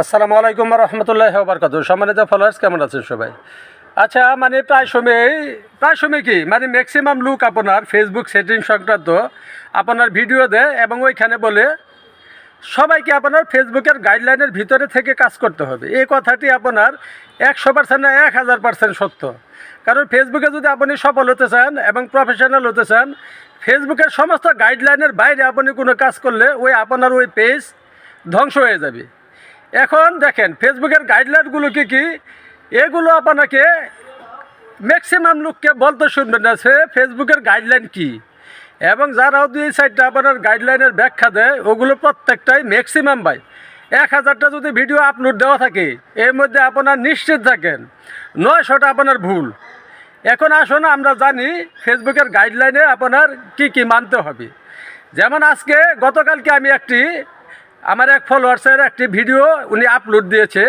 আসসালামু আলাইকুম রহমতুল্লাহ বরকাত সম্মানিত ফলোয়ার্স কেমন আছেন সবাই? আচ্ছা মানে প্রায় সময় প্রায় সময় কি? মানে ম্যাক্সিমাম লুক আপনার ফেসবুক সেটিং সংক্রান্ত আপনার ভিডিও দেয় এবং ওইখানে বলে, সবাইকে আপনার ফেসবুকের গাইডলাইনের ভিতরে থেকে কাজ করতে হবে। এই কথাটি আপনার একশো পার্সেন্ট না, এক হাজার পার্সেন্ট সত্য। কারণ ফেসবুকে যদি আপনি সফল হতে চান এবং প্রফেশনাল হতে চান ফেসবুকের সমস্ত গাইডলাইনের বাইরে আপনি কোনো কাজ করলে ওই আপনার ওই পেজ ধ্বংস হয়ে যাবে। এখন দেখেন ফেসবুকের গাইডলাইনগুলো কি কি? এগুলো আপনাকে ম্যাক্সিমাম লোককে বলতে শুনবেন না, সে ফেসবুকের গাইডলাইন কি? এবং যারা দুই সাইডটা আপনার গাইডলাইনের ব্যাখ্যা দেয়, ওগুলো প্রত্যেকটাই ম্যাক্সিমাম ভাই। এক হাজারটা যদি ভিডিও আপলোড দেওয়া থাকে, এর মধ্যে আপনার নিশ্চিত থাকেন, নয়শোটা আপনার ভুল। এখন আসুন, আমরা জানি ফেসবুকের গাইডলাইনে আপনার কি কি মানতে হবে। যেমন আজকে, গতকালকে আমি একটি আমার এক ফলোয়ার্সের একটি ভিডিও উনি আপলোড দিয়েছে।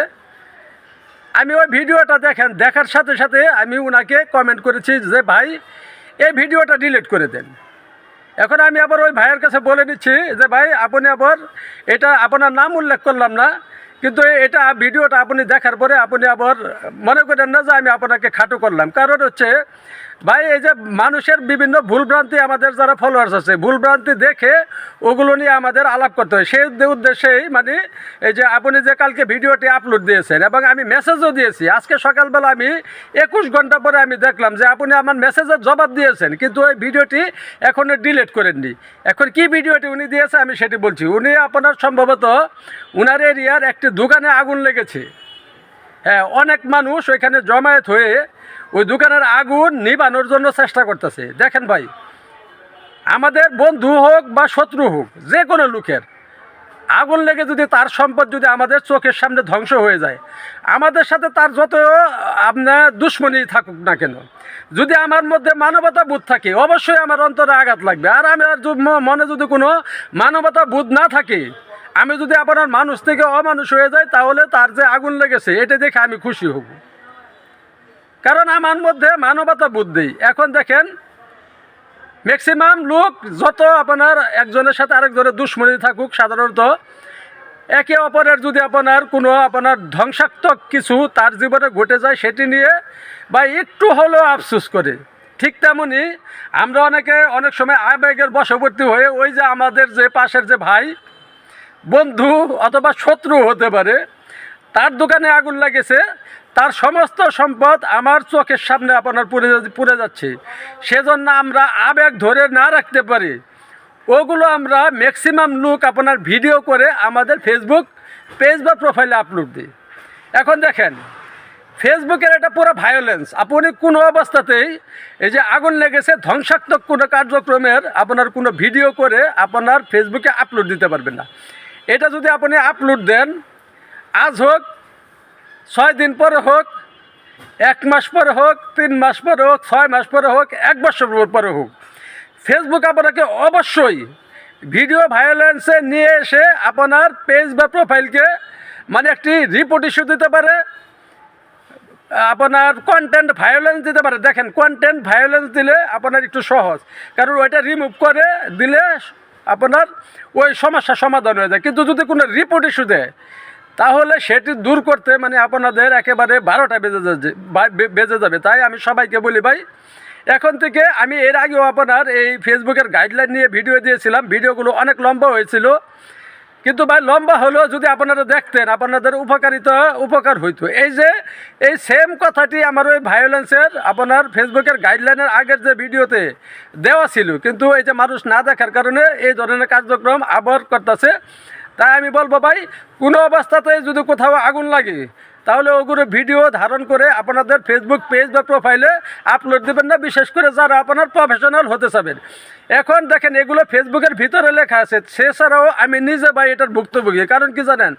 আমি ওই ভিডিওটা দেখেন, দেখার সাথে সাথে আমি ওনাকে কমেন্ট করেছি যে, ভাই, এই ভিডিওটা ডিলিট করে দেন। এখন আমি আবার ওই ভাইয়ের কাছে বলে নিচ্ছি যে, ভাই, আপনি আবার এটা, আপনার নাম উল্লেখ করলাম না কিন্তু এটা ভিডিওটা আপনি দেখার পরে আপনি আবার মনে করেন না যে আমি আপনাকে খাটো করলাম। কারণ হচ্ছে, ভাই, এই যে মানুষের বিভিন্ন ভুলভ্রান্তি আমাদের যারা ফলোয়ার্স আছে, ভুলভ্রান্তি দেখে ওগুলো নিয়ে আমাদের আলাপ করতে হয়। সেই উদ্দে- উদ্দেশ্যেই মানে এই যে আপনি যে কালকে ভিডিওটি আপলোড দিয়েছেন এবং আমি মেসেজও দিয়েছি, আজকে সকালবেলা আমি একুশ ঘণ্টা পরে আমি দেখলাম যে আপনি আমার মেসেজের জবাব দিয়েছেন, কিন্তু ওই ভিডিওটি এখনও ডিলিট করেননি। এখন কি ভিডিওটি উনি দিয়েছে আমি সেটি বলছি। উনি আপনার সম্ভবত উনার এরিয়ার একটি দোকানে আগুন লেগেছে। হ্যাঁ অনেক মানুষ ওইখানে জমায়েত হয়ে ওই দোকানের আগুন নিবানোর জন্য চেষ্টা করতেছে। দেখেন ভাই, আমাদের বন্ধু হোক বা শত্রু হোক, যে কোনো লোকের, আগুন লেগে যদি তার সম্পদ যদি আমাদের চোখের সামনে ধ্বংস হয়ে যায়, আমাদের সাথে তার যত আপনার দুশ্মনী থাকুক না কেন, যদি আমার মধ্যে মানবতা বোধ থাকে, অবশ্যই আমার অন্তরে আঘাত লাগবে। আর আমার মনে যদি কোনো মানবতা বোধ না থাকে আমি যদি আপনার মানুষ থেকে অমানুষ হয়ে যাই, তাহলে তার যে আগুন লেগেছে, এটা দেখে আমি খুশি হব। কারণ আমার মধ্যে মানবতা বুদ্ধি। এখন দেখেন ম্যাক্সিমাম লোক যত আপনার একজনের সাথে আরেকজনের দুশ্মনী থাকুক, সাধারণত একে অপরের যদি আপনার কোনো আপনার ধ্বংসাত্মক কিছু তার জীবনে ঘটে যায়, সেটি নিয়ে বা একটু হলেও আফসোস করে। ঠিক তেমনই আমরা অনেকে অনেক সময় আবেগের বশবর্তী হয়ে ওই যে আমাদের যে পাশের যে ভাই বন্ধু অথবা শত্রু হতে পারে, তার দোকানে আগুন লাগেছে, তার সমস্ত সম্পদ আমার চোখের সামনে আপনার পুড়ে পুড়ে যাচ্ছে। সেজন্য আমরা আবেগ ধরে না রাখতে পারি। ওগুলো আমরা ম্যাক্সিমাম লুক আপনার ভিডিও করে আমাদের ফেসবুক পেজ বা প্রোফাইলে আপলোড দিই। এখন দেখেন ফেসবুকের এটা পুরো ভায়োলেন্স আপনি কোনো অবস্থাতেই এই যে আগুন লেগেছে, ধ্বংসাত্মক কোনো কার্যক্রমের আপনার কোনো ভিডিও করে আপনার ফেসবুকে আপলোড দিতে পারবেন না। এটা যদি আপনি আপলোড দেন, আজ হোক, ছয় দিন পরে হোক, এক মাস পরে হোক, তিন মাস পরে হোক, ছয় মাস পরে হোক, এক বছর পরে হোক ফেসবুক আপনাকে অবশ্যই ভিডিও ভায়োলেন্সে নিয়ে এসে আপনার পেজ বা প্রোফাইলকে মানে একটি রিপোর্ট ইস্যু দিতে পারে, আপনার কন্টেন্ট ভায়োলেন্স দিতে পারে। দেখেন কন্টেন্ট ভায়োলেন্স দিলে আপনার একটু সহজ, কারণ ওইটা রিমুভ করে দিলে আপনার ওই সমস্যা সমাধান হয়ে যায়। কিন্তু যদি কোনো রিপোর্ট ইস্যু দেয়, তাহলে সেটি দূর করতে মানে আপনাদের একেবারে বারোটা বেজে যাচ্ছে বেজে যাবে। তাই আমি সবাইকে বলি ভাই, এখন থেকে আমি এর আগেও আপনার এই ফেসবুকের গাইডলাইন নিয়ে ভিডিও দিয়েছিলাম। ভিডিওগুলো অনেক লম্বা হয়েছিল। কিন্তু ভাই, লম্বা হলেও যদি আপনারা দেখতেন, আপনাদের উপকারিত উপকার হইতো। এই যে, এই সেম কথাটি আমার ওই ভায়োলেন্সের আপনার ফেসবুকের গাইডলাইনের আগের যে ভিডিওতে দেওয়া ছিল, কিন্তু এই যে মানুষ না দেখার কারণে এই ধরনের কার্যক্রম আবার করতেছে। তাই আমি বলব ভাই, কোনো অবস্থাতে যদি কোথাও আগুন লাগে তাহলে ওগুলো ভিডিও ধারণ করে আপনাদের ফেসবুক পেজ বা প্রোফাইলে আপলোড দেবেন না। বিশেষ করে যারা আপনার প্রফেশনাল হতে চাবেন। এখন দেখেন, এগুলো ফেসবুকের ভিতরে লেখা আছে। সে ছাড়াও আমি নিজে ভাই এটার ভুক্তভোগী। কারণ কি জানেন?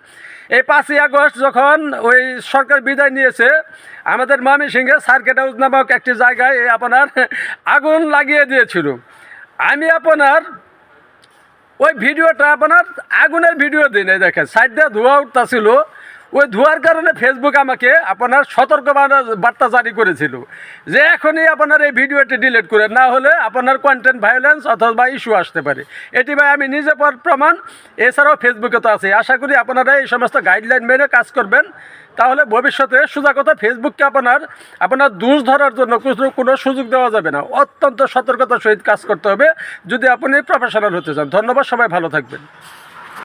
এই পাঁচই আগস্ট যখন ওই সরকার বিদায় নিয়েছে, আমাদের ময়মনসিংহে সার্কেট হাউস নামক একটি জায়গায় আপনার আগুন লাগিয়ে দিয়েছিল। আমি আপনার ওই ভিডিওটা আপনার আগুনের ভিডিও দিন দেখেন, সাইড দিয়ে ধোয়া উঠতেছিল। ওই ধোয়ার কারণে ফেসবুক আমাকে আপনার সতর্ক বার্তা জারি করেছিল যে এখনই আপনার এই ভিডিওটি ডিলিট করে না হলে আপনার কন্টেন্ট ভায়োলেন্স অথবা ইস্যু আসতে পারে। এটি ভাই আমি নিজে পর প্রমাণ, এছাড়াও ফেসবুকে তো আছে। আশা করি আপনারা এই সমস্ত গাইডলাইন মেনে কাজ করবেন। তাহলে ভবিষ্যতে সোজা কথা ফেসবুককে আপনার আপনার দোষ ধরার জন্য কোনো সুযোগ দেওয়া যাবে না। অত্যন্ত সতর্কতার সহিত কাজ করতে হবে। যদি আপনি প্রফেশনাল হতে চান। ধন্যবাদ, সবাই ভালো থাকবেন।